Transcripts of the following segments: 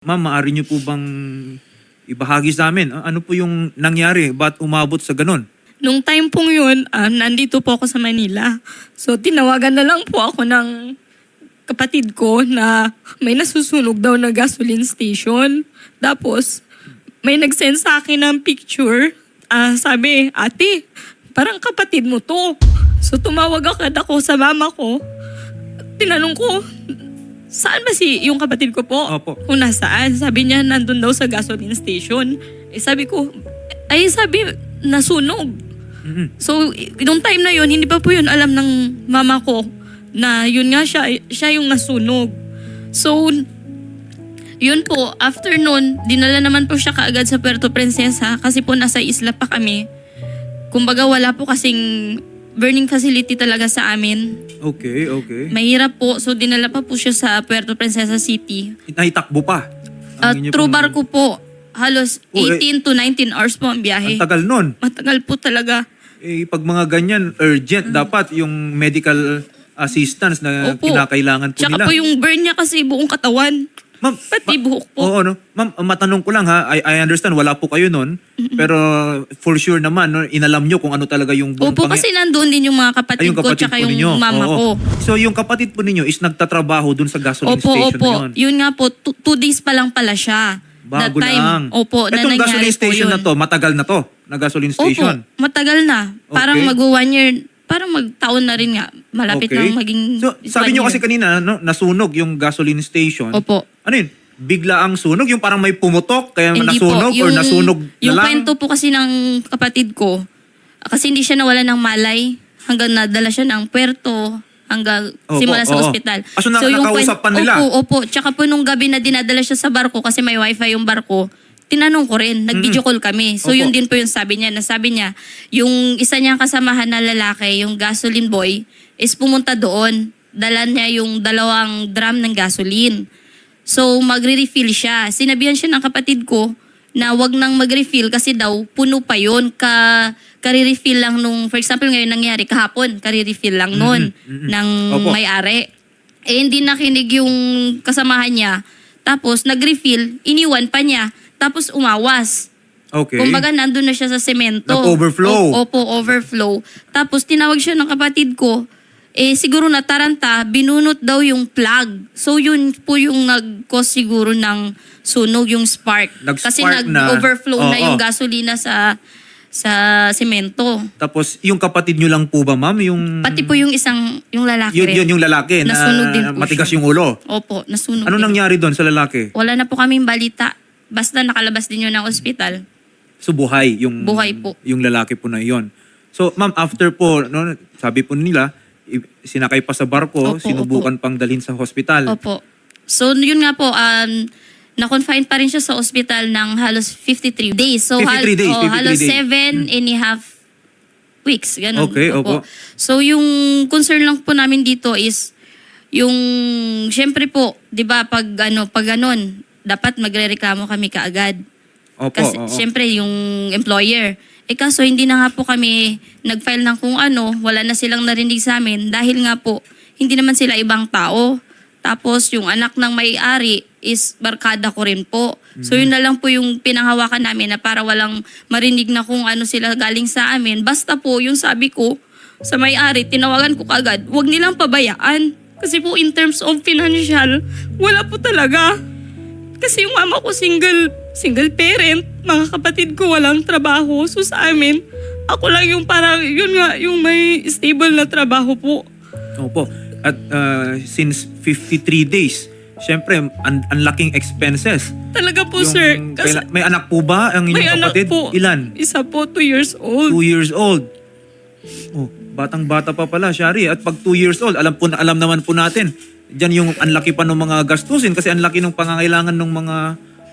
Ma'am, maaari niyo po bang ibahagi sa amin? Ano po yung nangyari? Ba't umabot sa ganun? Nung time pong yun, ah, nandito po ako sa Manila. So, tinawagan na lang po ako ng kapatid ko na may nasusunog daw na gasoline station. Tapos, may nag-send sa akin ng picture. Ah, sabi, ate, parang kapatid mo to. So, tumawag agad ako sa mama ko. Tinanong ko, saan ba si yung kapatid ko po? Opo. Kung nasaan. Sabi niya, nandun daw sa gasoline station. Eh, sabi ko, ay sabi, nasunog. Mhm. So, nung time na yun, hindi pa po yun alam ng mama ko na yun nga siya, siya yung nasunog. So, yun po, after nun, dinala naman po siya kaagad sa Puerto Princesa kasi po nasa isla pa kami. Kumbaga wala po kasing burning facility talaga sa amin. Okay, okay. Mahirap po, so dinala pa po siya sa Puerto Princesa City. Naitakbo pa. Uh, Ang inyo true pong- barko po, halos Oh, eh, 18 to 19 hours po ang Ang biyahe. tagal nun. Matagal po talaga. Eh, pag mga ganyan, urgent, dapat yung medical assistance na Opo. kinakailangan po Tsaka nila. po yung burn niya kasi buong katawan. Ma'am, Pati ma- buhok po. Oo, no? Ma'am, matanong ko lang ha. I, I understand, wala po kayo nun. Pero for sure naman, no, inalam nyo kung ano talaga yung buong Opo, pangya- kasi nandun din yung mga Ay, kapatid yung ko kapatid tsaka po yung ninyo. mama Oo. ko. So yung kapatid po ninyo is nagtatrabaho dun sa gasoline Opo, station opo. na yun. Yun nga po, two, two days pa lang pala siya. That Bago time, lang. Opo, na Itong nangyari gasoline po station yun. na to, matagal na to, na gasoline station. Opo, matagal na. Parang Okay. mag one year, parang magtaon na rin nga. Malapit na maging So, sabi nyo kasi kanina, no, nasunog yung gasoline station. Opo. Ano yun? Bigla ang sunog? Yung parang may pumutok, kaya Hindi nasunog? po. or nasunog na yung lang? kwento po kasi ng kapatid ko, kasi hindi siya nawala ng malay hanggang nadala siya ng puerto, hanggang Opo, simula sa ospital. Ah, so na- nakausap pa nila? Opo, opo. Tsaka po nung gabi na dinadala siya sa barko kasi may wifi yung barko, tinanong ko rin, nag-video call kami. So Opo. yun din po yung sabi niya, na sabi niya, yung isa niyang kasamahan na lalaki, yung gasoline boy, is pumunta doon. Dala niya yung dalawang drum ng gasoline. So, magre-refill siya. Sinabihan siya ng kapatid ko na wag nang mag-refill kasi daw puno pa yon ka kare-refill lang nung, for example, ngayon nangyari kahapon, kare-refill lang nun mhm. ng Opo. may-ari. Eh, hindi nakinig yung kasamahan niya. Tapos, nag-refill, iniwan pa niya. Tapos, umawas. Okay. Kumbaga, nandun na siya sa semento. Nag-overflow. O- opo, overflow. Tapos, tinawag siya ng kapatid ko, eh, siguro nataranta, binunot daw yung plug. So, yun po yung nag-cause siguro ng sunog, yung spark. Kasi Nag-spark na. nag-overflow na, Oo. yung gasolina sa sa semento. Tapos, yung kapatid nyo lang po ba, ma'am? Yung... Pati po yung isang, yung lalaki Yun, rin. yun yung lalaki na Nasunog din po matigas siya. yung ulo. Opo, nasunog Ano din. nangyari doon sa lalaki? Wala na po kaming balita. Basta nakalabas din yun ng ospital. So buhay yung Buhay po. yung lalaki po na iyon. So ma'am after po no sabi po nila i- sinakay pa sa barko, Opo, sinubukan pang dalhin sa hospital. Opo. So, yun nga po, um, na-confine pa rin siya sa ospital ng halos 53 days. So, 53 days, oh, 53 halos days. 7 and a half weeks. Ganun. Okay, opo. So, yung concern lang po namin dito is, yung, syempre po, di ba, pag, ano, pag ganun, dapat magre-reklamo kami kaagad. Opo, Kasi oo. syempre yung employer. Eh kaso hindi na nga po kami nag-file ng kung ano, wala na silang narinig sa amin dahil nga po hindi naman sila ibang tao. Tapos yung anak ng may-ari is barkada ko rin po. So yun na lang po yung pinanghawakan namin na para walang marinig na kung ano sila galing sa amin. Basta po yung sabi ko sa may-ari, tinawagan ko kagad, huwag nilang pabayaan. Kasi po in terms of financial, wala po talaga. Kasi yung mama ko single, single parent, mga kapatid ko walang trabaho. So sa amin, ako lang yung parang, yun nga, yung may stable na trabaho po. Opo. At uh, since 53 days, syempre an ang laking expenses. Talaga po, Yung sir. Kasi kaila- may anak po ba ang may inyong anak kapatid? po. Ilan? Isa po, two years old. Two years old. Oh, batang bata pa pala, Shari. At pag two years old, alam po na alam naman po natin. Diyan yung anlaki pa ng mga gastusin kasi anlaki ng pangangailangan ng mga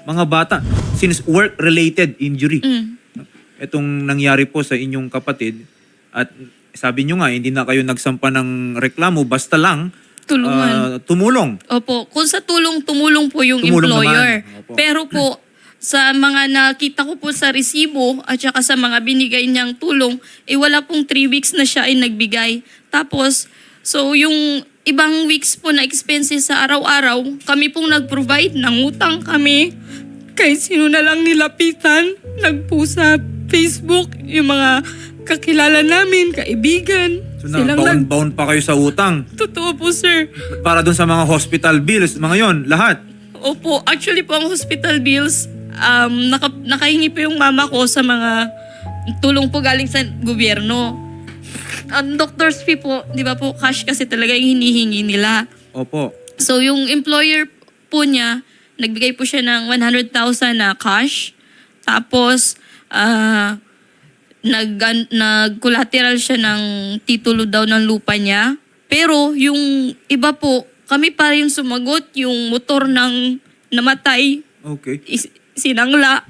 mga bata since work-related injury. Mm. Itong nangyari po sa inyong kapatid at sabi nyo nga hindi na kayo nagsampa ng reklamo basta lang Tulungan. ah, tumulong. Opo, kung sa tulong, tumulong po yung Tumulong employer. Pero po, sa mga nakita ko po sa resibo at saka sa mga binigay niyang tulong, eh wala pong three weeks na siya ay nagbigay. Tapos, so yung ibang weeks po na expenses sa araw-araw, kami pong nag-provide, nangutang kami. Kahit sino na lang nilapitan, nagpo sa Facebook, yung mga kakilala namin, kaibigan. So na, Silang nag... bound pa kayo sa utang. Totoo po, sir. Para dun sa mga hospital bills, mga yon, lahat. Opo, actually po ang hospital bills, um, naka, nakahingi po yung mama ko sa mga tulong po galing sa gobyerno. Ang doctor's fee po, di ba po, cash kasi talaga yung hinihingi nila. Opo. So yung employer po niya, nagbigay po siya ng 100,000 na cash. Tapos, ah, nag, nag-collateral siya ng titulo daw ng lupa niya. Pero yung iba po, kami pa rin sumagot yung motor ng namatay, Okay. is, sinangla.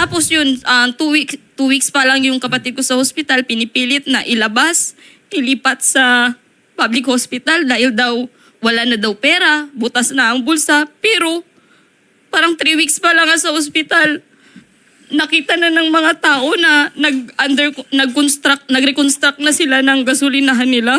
Tapos yun, ah, two, weeks, two weeks pa lang yung kapatid ko sa hospital, pinipilit na ilabas, ilipat sa public hospital dahil daw wala na daw pera, butas na ang bulsa. Pero parang three weeks pa lang sa hospital, nakita na ng mga tao na nag under nag-construct, nag-reconstruct na sila ng gasolinahan nila.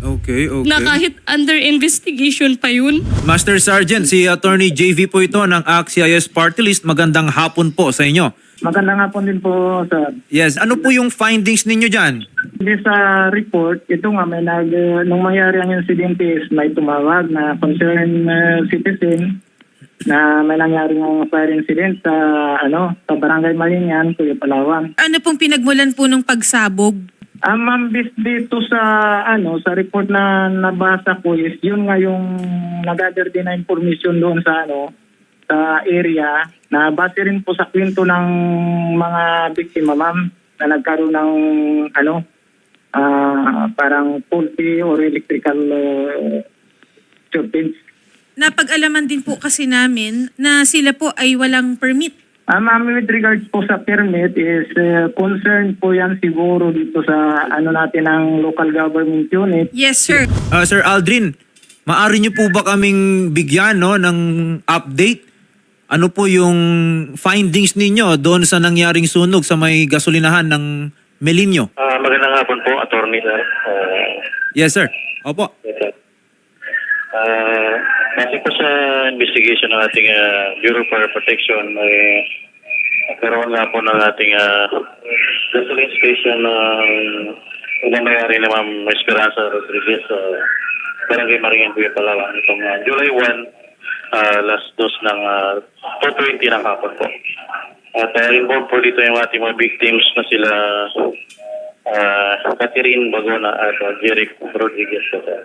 Okay, okay. Na kahit under investigation pa yun. Master Sergeant, si Attorney JV po ito ng ACT-CIS Party List. Magandang hapon po sa inyo. Maganda nga po din po sa Yes, ano po yung findings ninyo dyan? Hindi sa report, ito nga may nag uh, nung mangyari ang insidente is may tumawag na concerned uh, citizen na may nangyari ng fire incident sa ano sa Barangay Malinyan, Kuya Palawan. Ano pong pinagmulan po ng pagsabog? Ang ma'am bis dito sa ano sa report na nabasa ko is yun nga yung nag-gather din na information doon sa ano sa area na base rin po sa kwento ng mga biktima ma'am na nagkaroon ng ano ah, parang faulty or electrical uh, shortage. Napag-alaman din po kasi namin na sila po ay walang permit. Ah, ma'am, with regards po sa permit is uh, concern po yan siguro dito sa ano natin ng local government unit Yes, sir. Ah, Sir Aldrin, maari niyo po ba kaming bigyan no, ng update? Ano po yung findings ninyo doon sa nangyaring sunog sa may gasolinahan ng Melinyo? Ah, magandang hapon po, attorney sir. Ah, Yes, sir. Opo. yes, sir. Ah, base po sa investigation ng ating ah, Bureau for Protection, may nagkaroon nga po ng ating ah, gasoline station ng unang mayari ni Ma'am Esperanza Rodriguez sa Barangay Maringan, Buya Palawan. Itong ah, July 1, ah, last dose ng uh, 420 ng hapon po. At uh, involved po dito yung ating mga victims na sila uh, Catherine Bagona at uh, Jeric Rodriguez. sir.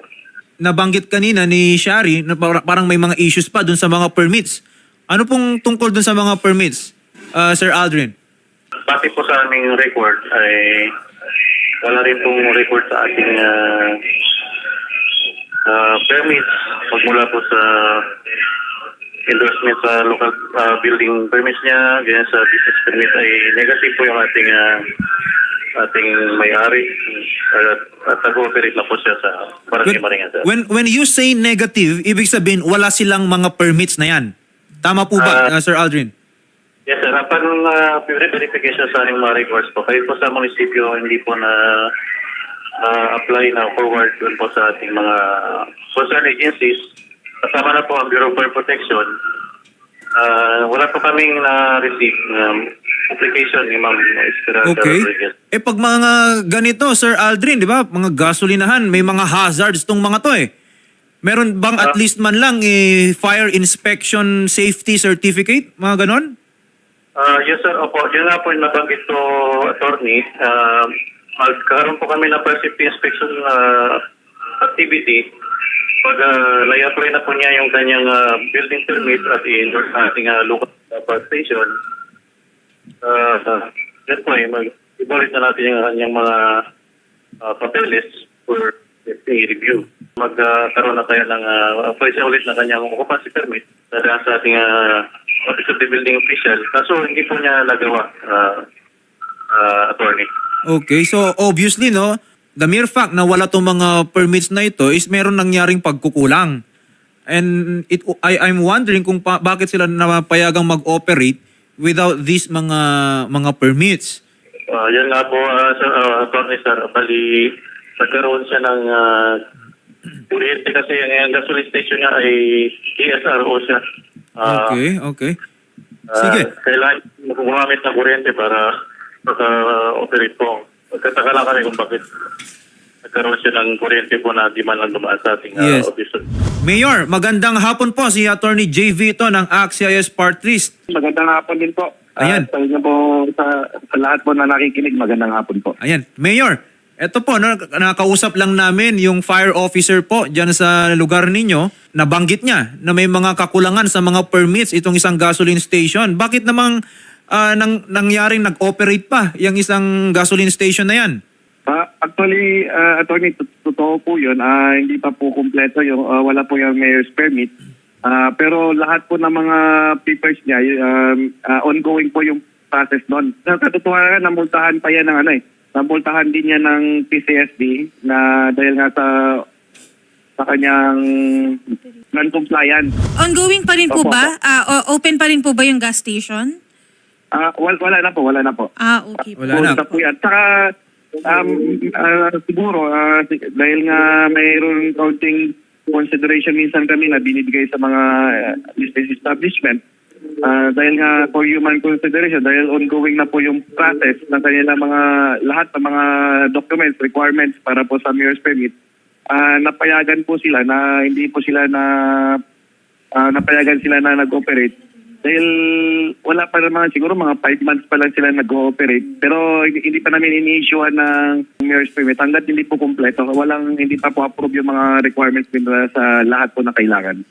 Nabanggit kanina ni Shari na par- parang may mga issues pa doon sa mga permits. Ano pong tungkol doon sa mga permits, ah, Sir Aldrin? Pati po sa aming record ay wala rin pong record sa ating uh, uh, permits magmula po sa endorsement sa local uh, building permits niya, ganyan sa business permit ay negative po yung ating uh, ating may-ari at, at nag-ooperate na po siya sa Barangay Maringan. sir. when, when you say negative, ibig sabihin wala silang mga permits na yan. Tama po ba, ah, Ah. Sir Aldrin? Yes, sir. Upon uh, verification sa aming mga records po, kahit po sa munisipyo, hindi po na uh, apply na forward doon po sa ating mga concerned agencies. Kasama na po ang Bureau for Protection. Uh, wala po kaming na-receive um, application ni Ma'am Esperanza Okay. Rodriguez. Eh pag mga ganito, Sir Aldrin, di ba? Mga gasolinahan, may mga hazards tong mga to eh. Meron bang at Ah. least man lang eh, fire inspection safety certificate? Mga ganon? Uh, yes, sir. Opo, yun nga po yung nabanggit ko, attorney. Uh, magkaroon po kami ng safety inspection uh, activity. Pag uh, na-apply na po niya yung kanyang uh, building permit at i-endorse sa ating uh, local power station, uh, uh, yan po eh, mag ibulit na natin yung kanyang mga uh, papeles for safety review. Magkaroon na tayo ng uh, siya ulit ng kanyang occupancy permit na sa ating uh, Office of the Building Official. Kaso hindi po niya nagawa, uh, uh, attorney. Okay, so obviously no, the mere fact na wala tong mga permits na ito is meron nangyaring pagkukulang. And it, I, I'm wondering kung pa, bakit sila napayagang mag-operate without these mga mga permits. Uh, yan nga po, uh, sir, uh, attorney sir, bali nagkaroon siya ng uh, kuryente kasi ang gasoline station niya ay ESRO siya. Ah, Okay, okay. ah, Sige. kailangan gumamit ng kuryente para maka-operate po. Magkataka lang kami kung bakit nagkaroon siya ng kuryente po na di man lang dumaan sa ating ah, Yes. office. Mayor, magandang hapon po si Attorney JV ito ng AXIS Part List. Magandang hapon din po. Ayan. Ah, sa inyo po, sa, sa lahat po na nakikinig, magandang hapon po. Ayan. Mayor, eto po, no, nakausap lang namin yung fire officer po dyan sa lugar ninyo. Nabanggit niya na may mga kakulangan sa mga permits itong isang gasoline station. Bakit namang ah, nang, nangyaring nag-operate pa yung isang gasoline station na yan? Ah, actually, uh, attorney, tot- totoo po yun. Ah, hindi pa po kumpleto yung, ah, wala po yung mayor's permit. Ah, pero lahat po ng mga papers niya, um, ah, ongoing po yung process doon. Sa katotohanan, namultahan pa yan ng ano eh. Namultahan din yan ng PCSD na dahil nga sa sa kanyang non-compliance. Ongoing pa rin po Opo, ba? O- open pa rin po ba yung gas station? Ah, wal- wala na po, wala na po. Ah, okay. po. Wala na. Punta po yan. Saka, um, ah, siguro, ah, sig- dahil nga mayroon counting consideration minsan kami na binibigay sa mga uh, business establishment, ah, dahil nga for human consideration, dahil ongoing na po yung process ng kanilang mga, lahat ng mga documents, requirements para po sa mayor's permit, ah, napayagan po sila na hindi po sila na ah, napayagan sila na nag-operate dahil wala pa naman siguro mga 5 months pa lang sila nag-ooperate pero hindi, pa namin ini-issuean ng mayor's permit hanggat hindi po kumpleto walang hindi pa po approve yung mga requirements nila sa lahat po na kailangan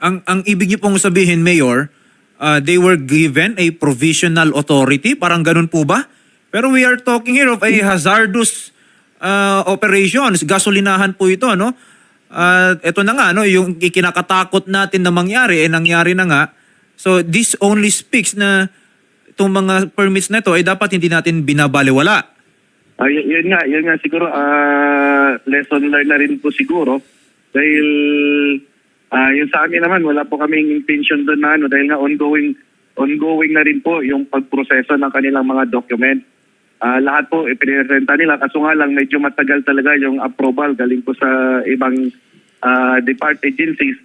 Ang, ang ibig niyo pong sabihin, Mayor, uh, they were given a provisional authority? Parang ganun po ba? Pero we are talking here of a hazardous uh, operations. Gasolinahan po ito, no? At ito na nga, no, yung ikinakatakot natin na mangyari, eh nangyari na nga. So this only speaks na itong mga permits na ito ay dapat hindi natin binabaliwala. Ah, y- yun nga, yun nga siguro ah, lesson learned na rin po siguro dahil ah yung sa amin naman wala po kaming intention doon na ano dahil nga ongoing ongoing na rin po yung pagproseso ng kanilang mga document. Ah, lahat po ipinresenta nila kaso nga lang medyo matagal talaga yung approval galing po sa ibang ah, depart agencies.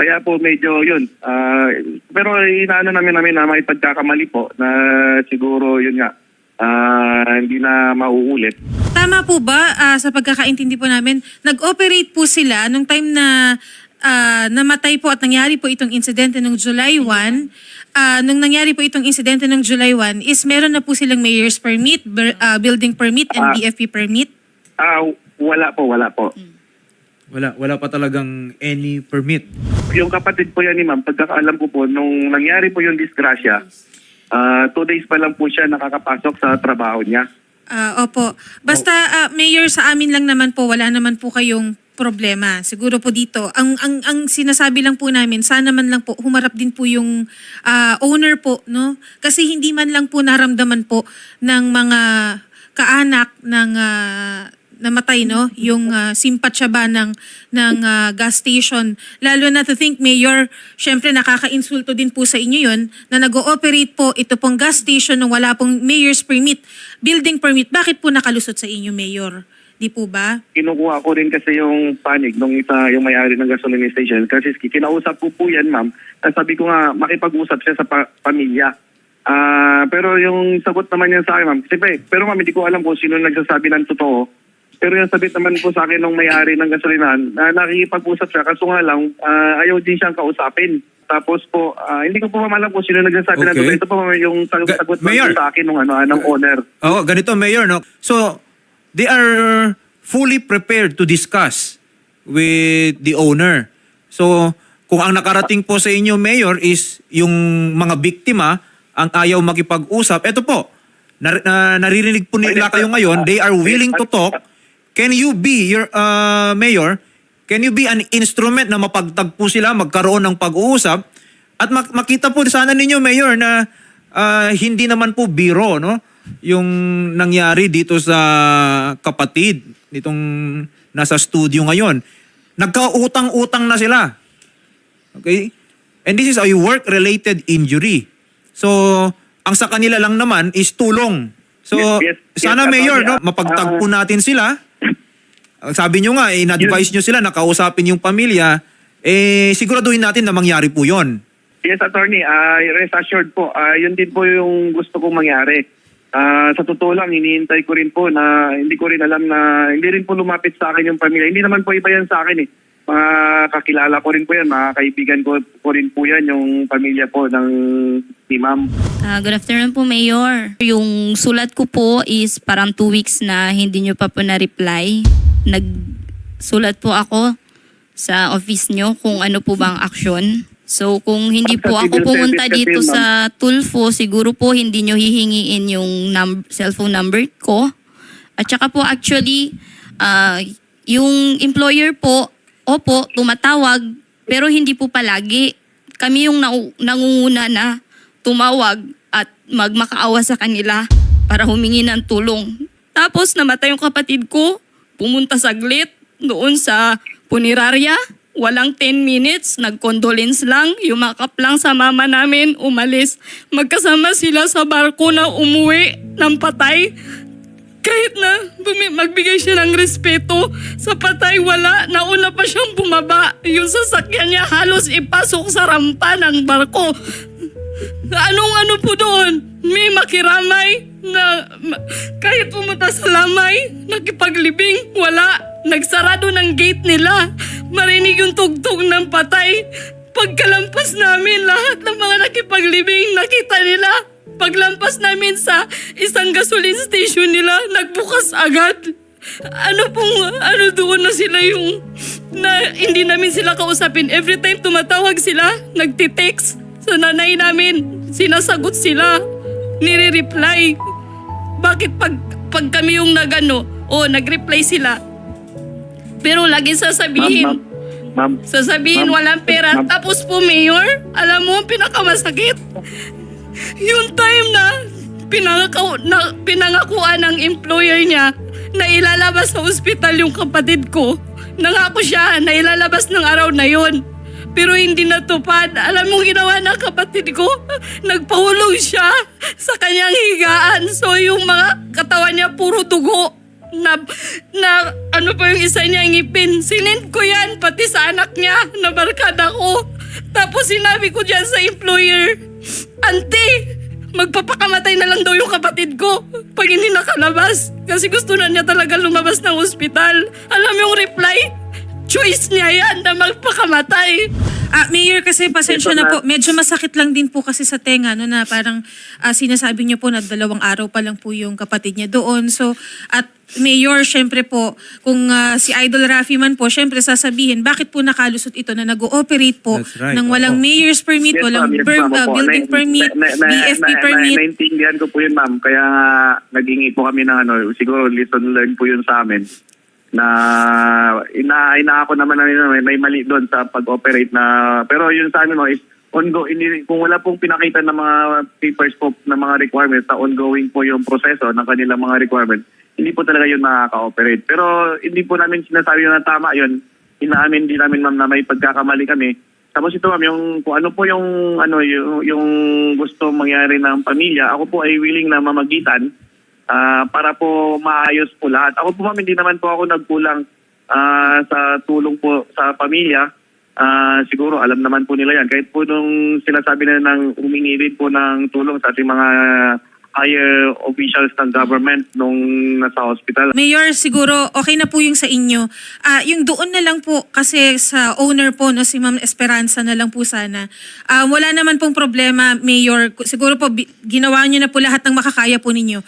Kaya po medyo yun. ah, pero inaano namin namin na may pagkakamali po na siguro yun nga ah, hindi na mauulit. Tama po ba ah, sa pagkakaintindi po namin, nag-operate po sila nung time na ah, namatay po at nangyari po itong insidente nung July 1. ah, nung nangyari po itong insidente nung July 1 is meron na po silang mayor's permit, ber- ah, building permit and Ah. BFP permit. Ah, wala po, wala po. Wala, wala pa talagang any permit. Yung kapatid po yan ni ma'am, pagkakaalam ko po, nung nangyari po yung disgrasya, ah, two days pa lang po siya nakakapasok sa trabaho niya. Ah, opo. Basta ah, mayor sa amin lang naman po, wala naman po kayong problema. Siguro po dito, ang ang ang sinasabi lang po namin, sana man lang po humarap din po yung ah, owner po, no? Kasi hindi man lang po naramdaman po ng mga kaanak ng ah, namatay no yung uh, simpatya ba ng ng ah, gas station lalo na to think mayor syempre nakakainsulto din po sa inyo yon na nag-ooperate po ito pong gas station nung wala pong mayor's permit building permit bakit po nakalusot sa inyo mayor di po ba Kinukuha ko rin kasi yung panig nung isa yung may-ari ng gasoline station kasi kinausap ko po yan ma'am. Sabi ko nga makipag-usap siya sa pa- pamilya. Ah, pero yung sagot naman niya sa akin ma'am, pe- pero ma'am hindi ko alam kung sino nagsasabi ng totoo. Pero yung sabi naman po sa akin nung may-ari ng gasolinahan, na nakikipag-usap siya kaso nga lang ah, ayaw din siyang kausapin. Tapos po, ah, hindi ko po ma'am alam kung sino nagsasabi ng Okay. totoo. Ito po yung sagot Mayor. sa akin nung ano, ah, ng owner. Oo, ganito Mayor, no? So, they are fully prepared to discuss with the owner. So, kung ang nakarating po sa inyo, Mayor, is yung mga biktima ang ayaw makipag-usap, eto po, nar- na- naririnig po nila kayo ngayon, they are willing to talk. Can you be, your uh, Mayor, can you be an instrument na mapagtagpo sila, magkaroon ng pag-uusap, at mak- makita po sana ninyo, Mayor, na ah, hindi naman po biro, no? Yung nangyari dito sa kapatid, nitong nasa studio ngayon. Nagkautang-utang na sila. Okay? And this is a work-related injury. So, ang sa kanila lang naman is tulong. So, Yes, yes, yes, sana Atty. Mayor, no, Ah, mapagtagpo natin sila Sabi nyo nga, eh, in-advise nyo sila na kausapin yung pamilya, eh siguraduhin natin na mangyari po yon. Yes, attorney. ah rest assured po. ah yun din po yung gusto kong mangyari. Ah sa totoo lang, iniintay ko rin po na hindi ko rin alam na hindi rin po lumapit sa akin yung pamilya. Hindi naman po iba yan sa akin eh. Mga kakilala ko rin po yan, mga kaibigan ko, ko rin po yan, yung pamilya po ng ni ma'am. Ah, good afternoon po, Mayor. Yung sulat ko po is parang two weeks na hindi nyo pa po na-reply. Nagsulat po ako sa office nyo kung ano po bang aksyon. So kung hindi po ako pumunta dito sa Tulfo, siguro po hindi nyo hihingiin yung num- cellphone number ko. At saka po actually, ah, yung employer po, opo, tumatawag, pero hindi po palagi. Kami yung nau- nangunguna na tumawag at magmakaawa sa kanila para humingi ng tulong. Tapos namatay yung kapatid ko, pumunta saglit doon sa punerarya. Walang 10 minutes, nag-condolence lang, yumakap lang sa mama namin, umalis. Magkasama sila sa barko na umuwi ng patay. Kahit na magbigay siya ng respeto sa patay, wala. Nauna pa siyang bumaba. Yung sasakyan niya halos ipasok sa rampa ng barko. Anong ano po doon? May makiramay na ma- kahit pumunta sa lamay, nakipaglibing, wala. Nagsarado ng gate nila. Marinig yung tugtog ng patay. Pagkalampas namin, lahat ng mga nakipaglibing, nakita nila. Paglampas namin sa isang gasoline station nila, nagbukas agad. Ano pong, ano doon na sila yung, na hindi namin sila kausapin. Every time tumatawag sila, nagtitext sa nanay namin. Sinasagot sila. Nire-reply. Bakit pag, pag kami yung nagano, o nag-reply sila. Pero lagi Ma'am, sasabihin, ma'am. Ma'am, sasabihin Ma'am, walang pera. ma'am. Tapos po, Mayor, alam mo, pinakamasakit. Yung time na, pinangako, na pinangakuan ng employer niya na ilalabas sa ospital yung kapatid ko. Nangako siya na ilalabas ng araw na yon. Pero hindi natupad. Alam mo ginawa ng kapatid ko? Nagpahulog siya sa kanyang higaan. So yung mga katawan niya puro dugo na, na ano pa yung isa niya ngipin. Sinend ko yan, pati sa anak niya, na barkada ko. Tapos sinabi ko dyan sa employer, Ante, magpapakamatay na lang daw yung kapatid ko pag hindi nakalabas. Kasi gusto na niya talaga lumabas ng ospital. Alam yung reply? Choice niya yan na magpakamatay. Ah, Mayor, kasi pasensya na po. Medyo masakit lang din po kasi sa tenga, no, na parang ah, sinasabi niyo po na dalawang araw pa lang po yung kapatid niya doon. So, at Mayor, syempre po, kung ah, si Idol Rafi man po, syempre sasabihin, bakit po nakalusot ito na nag-ooperate po That's right, ng walang oo. mayor's permit, Yes, walang ma'am. Yes, ma'am. ah, Opo. building Na- permit, na- na- BFP na- na- permit. Naintindihan ko po yun, ma'am. Kaya nga, naging po kami ng ano, siguro lesson learned po yun sa amin na ina ina ako naman na may, may mali doon sa pag-operate na pero yun sa amin no, is ongoing kung wala pong pinakita ng mga papers po ng mga requirements na ongoing po yung proseso ng kanilang mga requirements hindi po talaga yun makaka-operate pero hindi po namin sinasabi na tama yun. Inaamin din namin ma'am na may pagkakamali kami. Tapos ito ma'am, yung kung ano po yung ano yung, yung gusto mangyari ng pamilya, ako po ay willing na mamagitan ah, para po maayos po lahat. Ako po ma'am, hindi naman po ako nagkulang ah, sa tulong po sa pamilya. Ah, siguro alam naman po nila yan. Kahit po nung sinasabi na ng humingi rin po ng tulong sa ating mga higher officials ng government nung nasa hospital. Mayor, siguro okay na po yung sa inyo. Ah, yung doon na lang po kasi sa owner po no si Ma'am Esperanza na lang po sana. Ah, wala naman pong problema, Mayor. Siguro po ginawa niyo na po lahat ng makakaya po ninyo.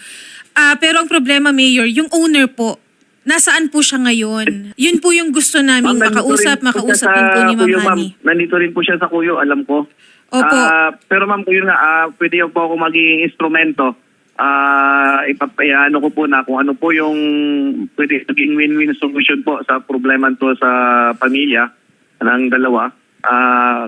Ah, pero ang problema, Mayor, yung owner po Nasaan po siya ngayon? Yun po yung gusto naming Ma'am, nandito makausap, rin po siya makausap sa din po ni Ma'am Kuyo. Nandito rin po siya sa Kuyo, alam ko. Opo. Ah, pero ma'am, Kuyo nga, ah, pwede po ako maging instrumento. Ah, ipapayano ko po na kung ano po yung pwede maging win-win solution po sa problema to sa pamilya ng dalawa. Ah,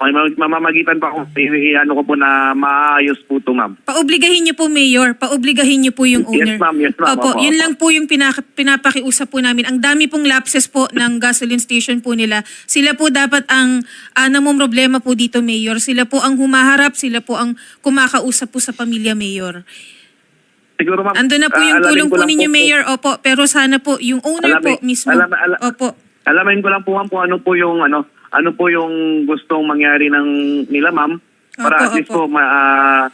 may mag- mamamagitan pa ako, i-ano ko po na maayos po to ma'am. Paobligahin niyo po, Mayor. Paobligahin niyo po yung Yes, owner. ma'am. Yes, ma'am. Opo, Opo, yun lang po yung pinaka- pinapakiusap po namin. Ang dami pong lapses po ng gasoline station po nila. Sila po dapat ang uh, problema po dito, Mayor. Sila po ang humaharap, sila po ang kumakausap po sa pamilya, Mayor. siguro ma'am. Ando na po ah, yung alamin tulong ko po lang ninyo, Mayor. Opo, pero sana po yung owner po Alamin- mismo. alam- ala- Opo. Alamin ko lang po ma'am kung ano po yung ano ano po yung gustong mangyari ng nila ma'am para Opo, at least opo. po ma,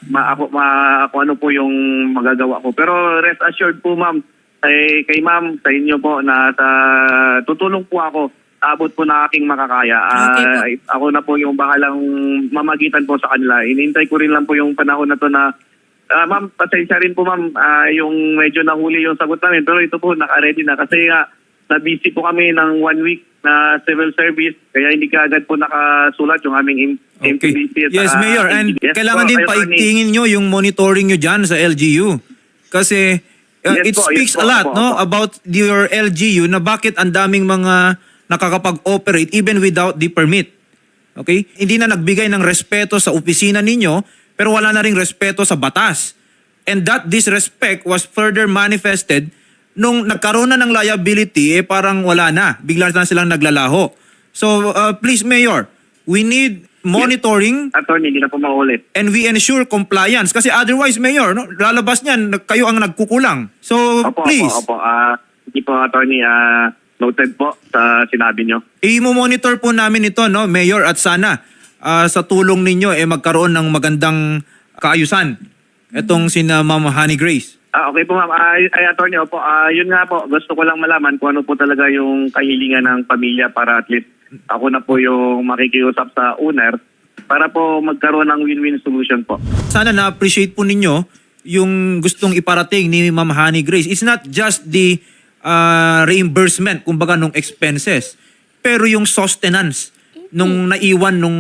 ma, ako, ma, kung ano po yung magagawa ko. Pero rest assured po ma'am kay, kay ma'am sa inyo po na sa, tutulong po ako abot po na aking makakaya. Ah, Okay po. ako na po yung bahalang mamagitan po sa kanila. Inintay ko rin lang po yung panahon na to na Ah, ma'am, pasensya rin po ma'am, Ah, yung medyo nahuli yung sagot namin. Pero ito po, naka-ready na. Kasi nga, na-busy po kami ng one week na civil service. Kaya hindi ka agad po nakasulat yung aming MPBC. at Yes, Mayor. And Yes kailangan po, din paigtingin nyo yung monitoring nyo dyan sa LGU. Kasi uh, Yes it po, yes speaks a po, lot opo, no opo. about your LGU na bakit ang daming mga nakakapag-operate even without the permit. Okay? Hindi na nagbigay ng respeto sa opisina ninyo, pero wala na ring respeto sa batas. And that disrespect was further manifested nung nagkaroon na ng liability, eh parang wala na. Bigla na silang naglalaho. So, uh, please, Mayor, we need monitoring Attorney, hindi na po maulit. and we ensure compliance. Kasi otherwise, Mayor, no, lalabas niyan, kayo ang nagkukulang. So, Opo, please, opo, opo. Ah, hindi po, attorney, ah, noted po sa sinabi nyo. i-monitor po namin ito, no, Mayor, at sana ah, sa tulong ninyo, eh, magkaroon ng magandang kaayusan. Itong sina Ma'am Honey Grace. Ah, okay po ma'am. Ay, ay attorney, opo. Ah, yun nga po, gusto ko lang malaman kung ano po talaga yung kahilingan ng pamilya para at least ako na po yung makikiusap sa owner para po magkaroon ng win-win solution po. Sana na-appreciate po ninyo yung gustong iparating ni Ma'am Honey Grace. It's not just the ah, reimbursement, kumbaga, nung expenses, pero yung sustenance nung naiwan nung,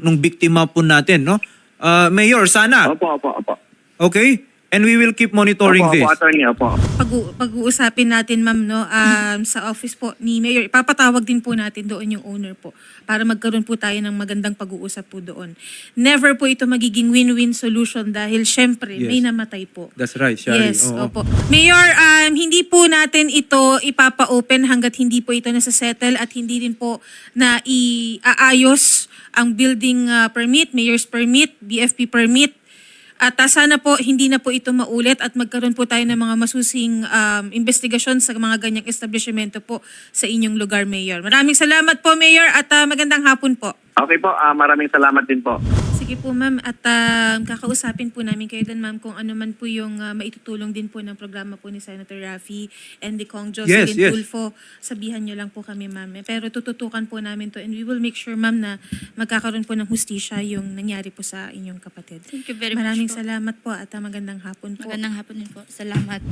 nung biktima po natin, no? Ah, Mayor, sana, Opo, opo, opo. okay? And we will keep monitoring opo, this. Opo, attorney, opo. pag pag-uusapin natin ma'am no um, sa office po ni Mayor ipapatawag din po natin doon yung owner po para magkaroon po tayo ng magandang pag-uusap po doon never po ito magiging win-win solution dahil syempre Yes. may namatay po That's right, Shari. Yes, Oo. opo. Mayor, um, hindi po natin ito ipapa-open hanggat hindi po ito nasa-settle at hindi din po na iaayos ang building uh, permit, mayor's permit, BFP permit. At uh, sana po hindi na po ito maulit at magkaroon po tayo ng mga masusing um, investigasyon sa mga ganyang establishmento po sa inyong lugar, Mayor. Maraming salamat po, Mayor, at uh, magandang hapon po. Okay po, ah, maraming salamat din po. Sige po ma'am at ah, kakausapin po namin kayo din ma'am kung ano man po yung ah, maitutulong din po ng programa po ni Senator Raffy and the Kong Jocelyn Yes, yes. Tulfo. Sabihan nyo lang po kami ma'am. Eh, Pero tututukan po namin to and we will make sure ma'am na magkakaroon po ng hustisya yung nangyari po sa inyong kapatid. Thank you very Maraming much po. salamat po at ah, magandang hapon po. Magandang hapon din po. Salamat.